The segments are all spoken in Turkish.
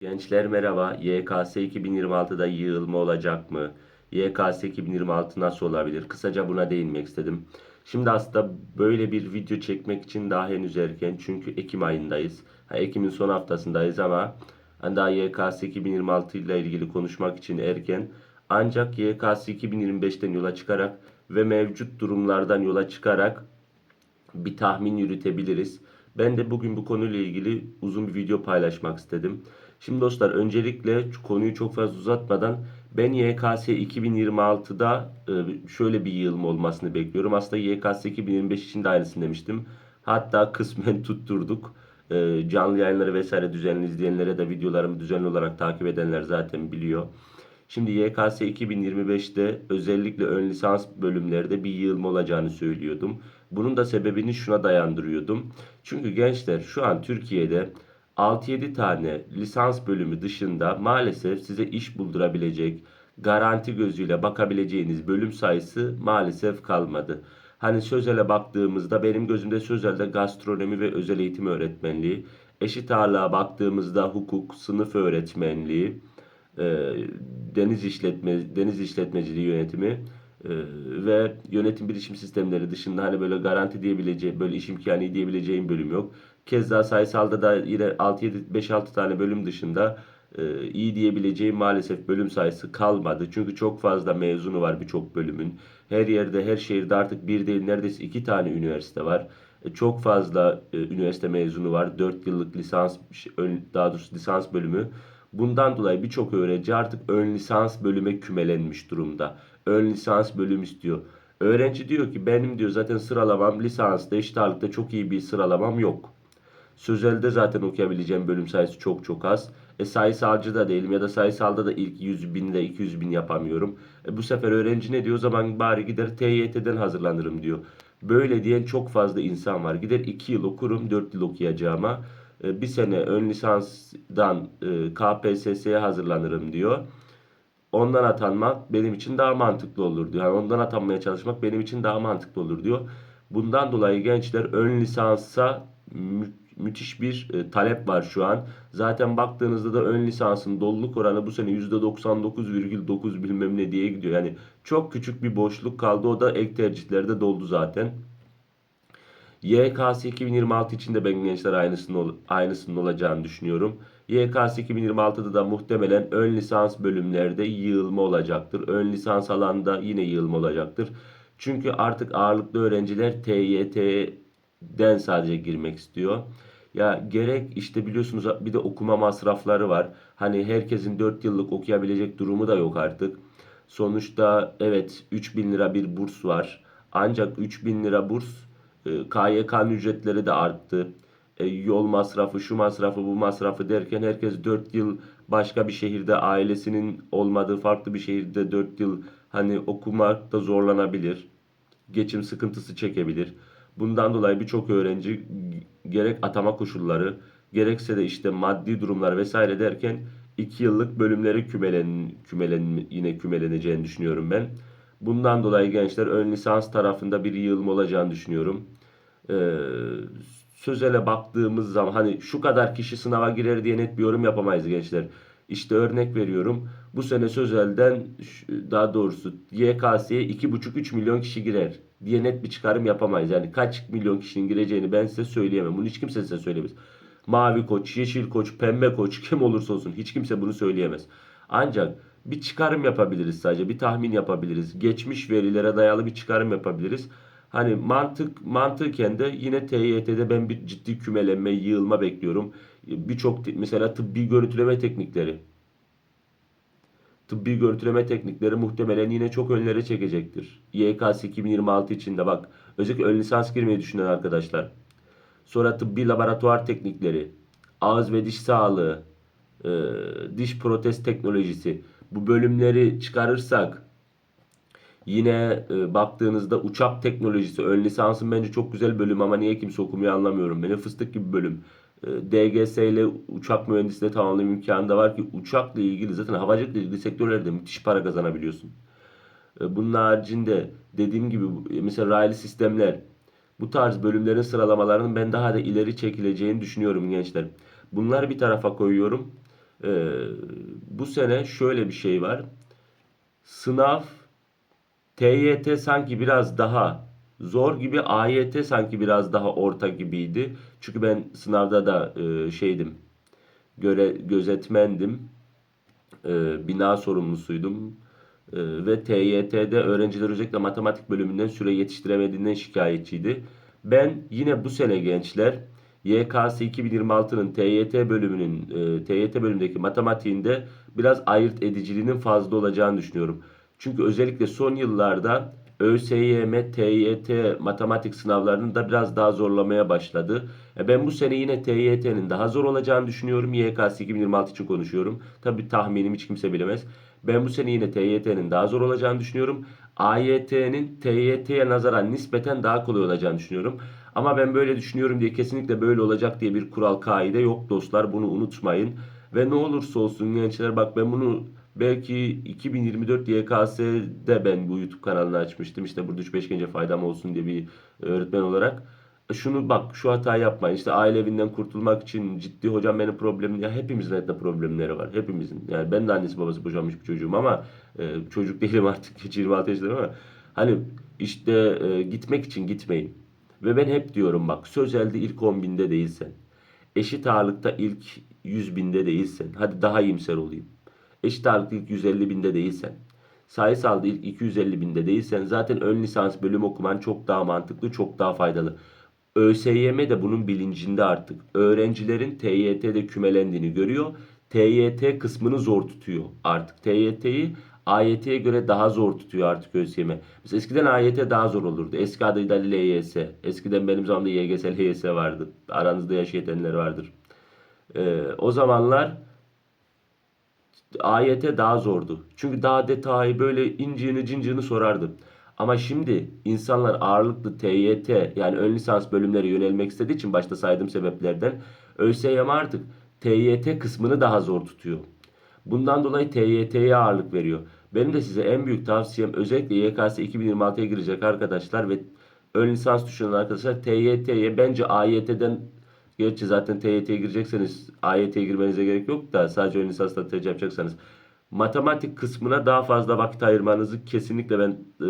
Gençler merhaba. YKS 2026'da yığılma olacak mı? YKS 2026 nasıl olabilir? Kısaca buna değinmek istedim. Şimdi aslında böyle bir video çekmek için daha henüz erken. Çünkü Ekim ayındayız. Ha, Ekim'in son haftasındayız ama daha YKS 2026 ile ilgili konuşmak için erken. Ancak YKS 2025'ten yola çıkarak ve mevcut durumlardan yola çıkarak bir tahmin yürütebiliriz. Ben de bugün bu konuyla ilgili uzun bir video paylaşmak istedim. Şimdi dostlar öncelikle konuyu çok fazla uzatmadan ben YKS 2026'da e, şöyle bir yığılma olmasını bekliyorum. Aslında YKS 2025 için de aynısını demiştim. Hatta kısmen tutturduk. E, Canlı yayınları vesaire düzenli izleyenlere de videolarımı düzenli olarak takip edenler zaten biliyor. Şimdi YKS 2025'te özellikle ön lisans bölümlerde bir yığılma olacağını söylüyordum. Bunun da sebebini şuna dayandırıyordum. Çünkü gençler şu an Türkiye'de 6-7 tane lisans bölümü dışında maalesef size iş buldurabilecek, garanti gözüyle bakabileceğiniz bölüm sayısı maalesef kalmadı. Hani Sözel'e baktığımızda benim gözümde Sözel'de gastronomi ve özel eğitim öğretmenliği, eşit ağırlığa baktığımızda hukuk, sınıf öğretmenliği, e, deniz işletme deniz işletmeciliği yönetimi e, ve yönetim bilişim sistemleri dışında hani böyle garanti diyebileceğim böyle iş imkanı diyebileceğim bölüm yok. Keza sayısalda da yine 6 7 5 6 tane bölüm dışında e, iyi diyebileceğim maalesef bölüm sayısı kalmadı. Çünkü çok fazla mezunu var birçok bölümün. Her yerde, her şehirde artık bir değil neredeyse iki tane üniversite var. E, Çok fazla e, üniversite mezunu var. 4 yıllık lisans, daha doğrusu lisans bölümü. Bundan dolayı birçok öğrenci artık ön lisans bölüme kümelenmiş durumda. Ön lisans bölüm istiyor. Öğrenci diyor ki benim diyor zaten sıralamam lisansta eşit ağırlıkta çok iyi bir sıralamam yok. Sözel'de zaten okuyabileceğim bölüm sayısı çok çok az. E sayısalcı da değilim ya da sayısalda da ilk 100 binde 200 bin yapamıyorum. E bu sefer öğrenci ne diyor? O zaman bari gider TYT'den hazırlanırım diyor. Böyle diyen çok fazla insan var. Gider 2 yıl okurum 4 yıl okuyacağıma. E, bir sene ön lisansdan e, KPSS'ye hazırlanırım diyor. Ondan atanmak benim için daha mantıklı olur diyor. Yani ondan atanmaya çalışmak benim için daha mantıklı olur diyor. Bundan dolayı gençler ön lisansa müthiş bir e, talep var şu an. Zaten baktığınızda da ön lisansın doluluk oranı bu sene %99,9 bilmem ne diye gidiyor. Yani çok küçük bir boşluk kaldı. O da ek tercihlerde doldu zaten. YKS 2026 için de ben gençler aynısının, aynısının olacağını düşünüyorum. YKS 2026'da da muhtemelen ön lisans bölümlerde yığılma olacaktır. Ön lisans alanda yine yığılma olacaktır. Çünkü artık ağırlıklı öğrenciler TYT'den sadece girmek istiyor. Ya gerek işte biliyorsunuz bir de okuma masrafları var. Hani herkesin 4 yıllık okuyabilecek durumu da yok artık. Sonuçta evet 3000 lira bir burs var. Ancak 3000 lira burs e, KYK'nın ücretleri de arttı. E, yol masrafı, şu masrafı, bu masrafı derken herkes 4 yıl başka bir şehirde ailesinin olmadığı farklı bir şehirde 4 yıl hani okumakta zorlanabilir. Geçim sıkıntısı çekebilir. Bundan dolayı birçok öğrenci gerek atama koşulları gerekse de işte maddi durumlar vesaire derken 2 yıllık bölümleri kümelen, kümelen yine kümeleneceğini düşünüyorum ben. Bundan dolayı gençler ön lisans tarafında bir yığılma olacağını düşünüyorum. Ee, Sözel'e baktığımız zaman hani şu kadar kişi sınava girer diye net bir yorum yapamayız gençler. İşte örnek veriyorum. Bu sene Sözel'den daha doğrusu YKS'ye 2,5-3 milyon kişi girer diye net bir çıkarım yapamayız. Yani kaç milyon kişinin gireceğini ben size söyleyemem. Bunu hiç kimse size söylemez. Mavi koç, yeşil koç, pembe koç kim olursa olsun hiç kimse bunu söyleyemez. Ancak bir çıkarım yapabiliriz sadece. Bir tahmin yapabiliriz. Geçmiş verilere dayalı bir çıkarım yapabiliriz. Hani mantık mantıken de yine TYT'de ben bir ciddi kümelenme, yığılma bekliyorum. Birçok mesela tıbbi görüntüleme teknikleri. Tıbbi görüntüleme teknikleri muhtemelen yine çok önlere çekecektir. YKS 2026 içinde bak özellikle ön lisans girmeyi düşünen arkadaşlar. Sonra tıbbi laboratuvar teknikleri, ağız ve diş sağlığı, e, diş protez teknolojisi. Bu bölümleri çıkarırsak yine e, baktığınızda uçak teknolojisi ön lisansın bence çok güzel bölüm ama niye kimse okumuyor anlamıyorum. Beni fıstık gibi bölüm. E, DGS ile uçak mühendisliği tamamlama imkanı da var ki uçakla ilgili zaten havacılıkla ilgili sektörlerde müthiş para kazanabiliyorsun. E, Bunun haricinde dediğim gibi bu- mesela raylı sistemler bu tarz bölümlerin sıralamalarının ben daha da ileri çekileceğini düşünüyorum gençler. Bunları bir tarafa koyuyorum. Ee, bu sene şöyle bir şey var. Sınav TYT sanki biraz daha zor gibi, AYT sanki biraz daha orta gibiydi. Çünkü ben sınavda da e, şeydim, göre gözetmendim, e, bina sorumlusuydum. E, ve TYT'de öğrenciler özellikle matematik bölümünden süre yetiştiremediğinden şikayetçiydi. Ben yine bu sene gençler YKS 2026'nın TYT bölümünün e, TYT bölümündeki matematiğinde biraz ayırt ediciliğinin fazla olacağını düşünüyorum. Çünkü özellikle son yıllarda ÖSYM, TYT matematik sınavlarını da biraz daha zorlamaya başladı. E ben bu sene yine TYT'nin daha zor olacağını düşünüyorum. YKS 2026 için konuşuyorum. Tabii tahminim hiç kimse bilemez. Ben bu sene yine TYT'nin daha zor olacağını düşünüyorum. AYT'nin TYT'ye nazaran nispeten daha kolay olacağını düşünüyorum. Ama ben böyle düşünüyorum diye kesinlikle böyle olacak diye bir kural kaide yok dostlar. Bunu unutmayın. Ve ne olursa olsun gençler bak ben bunu belki 2024 YKS'de ben bu YouTube kanalını açmıştım. İşte burada 3-5 gence faydam olsun diye bir öğretmen olarak. Şunu bak şu hatayı yapmayın. İşte aile evinden kurtulmak için ciddi hocam benim problemim ya hepimizin hayatta problemleri var. Hepimizin. Yani ben de annesi babası boşanmış bir çocuğum ama e, çocuk değilim artık. Geç 26 yaşındayım ama hani işte e, gitmek için gitmeyin. Ve ben hep diyorum bak sözelde ilk 10 binde değilsen, eşit ağırlıkta ilk 100 binde değilsen, hadi daha iyimser olayım. Eşit ağırlıkta ilk 150 binde değilsen, sayısalda ilk 250 binde değilsen zaten ön lisans bölüm okuman çok daha mantıklı, çok daha faydalı. ÖSYM de bunun bilincinde artık. Öğrencilerin TYT'de kümelendiğini görüyor. TYT kısmını zor tutuyor artık. TYT'yi AYT'ye göre daha zor tutuyor artık ÖSYM. Mesela eskiden AYT daha zor olurdu. Eski adıyla LYS. Eskiden benim zamanımda YGS, LYS vardı. Aranızda yaşayanlar vardır. Ee, o zamanlar AYT daha zordu. Çünkü daha detayı böyle inciğini cincini sorardı. Ama şimdi insanlar ağırlıklı TYT yani ön lisans bölümlere yönelmek istediği için başta saydığım sebeplerden ÖSYM artık TYT kısmını daha zor tutuyor. Bundan dolayı TYT'ye ağırlık veriyor. Benim de size en büyük tavsiyem özellikle YKS 2026'ya girecek arkadaşlar ve ön lisans düşünen arkadaşlar TYT'ye bence AYT'den Gerçi zaten TYT'ye girecekseniz AYT'ye girmenize gerek yok da sadece ön lisansla tercih yapacaksanız matematik kısmına daha fazla vakit ayırmanızı kesinlikle ben e,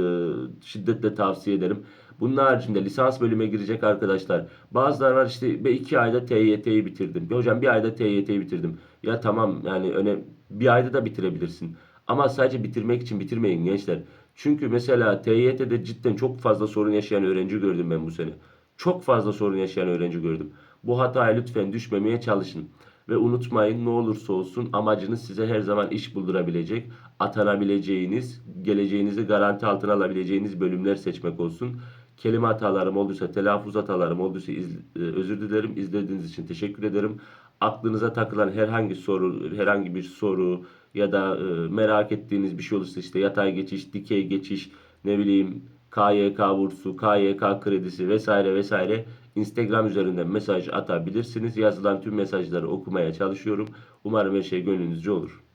şiddetle tavsiye ederim. Bunun haricinde lisans bölüme girecek arkadaşlar. Bazıları var işte ben iki ayda TYT'yi bitirdim. Bir hocam bir ayda TYT'yi bitirdim. Ya tamam yani öne bir ayda da bitirebilirsin. Ama sadece bitirmek için bitirmeyin gençler. Çünkü mesela TYT'de cidden çok fazla sorun yaşayan öğrenci gördüm ben bu sene. Çok fazla sorun yaşayan öğrenci gördüm. Bu hataya lütfen düşmemeye çalışın. Ve unutmayın ne olursa olsun amacınız size her zaman iş buldurabilecek, atanabileceğiniz, geleceğinizi garanti altına alabileceğiniz bölümler seçmek olsun. Kelime hatalarım olduysa, telaffuz hatalarım olduysa iz, e, özür dilerim. İzlediğiniz için teşekkür ederim. Aklınıza takılan herhangi soru, herhangi bir soru ya da e, merak ettiğiniz bir şey olursa işte yatay geçiş, dikey geçiş, ne bileyim KYK bursu, KYK kredisi vesaire vesaire Instagram üzerinden mesaj atabilirsiniz. Yazılan tüm mesajları okumaya çalışıyorum. Umarım her şey gönlünüzce olur.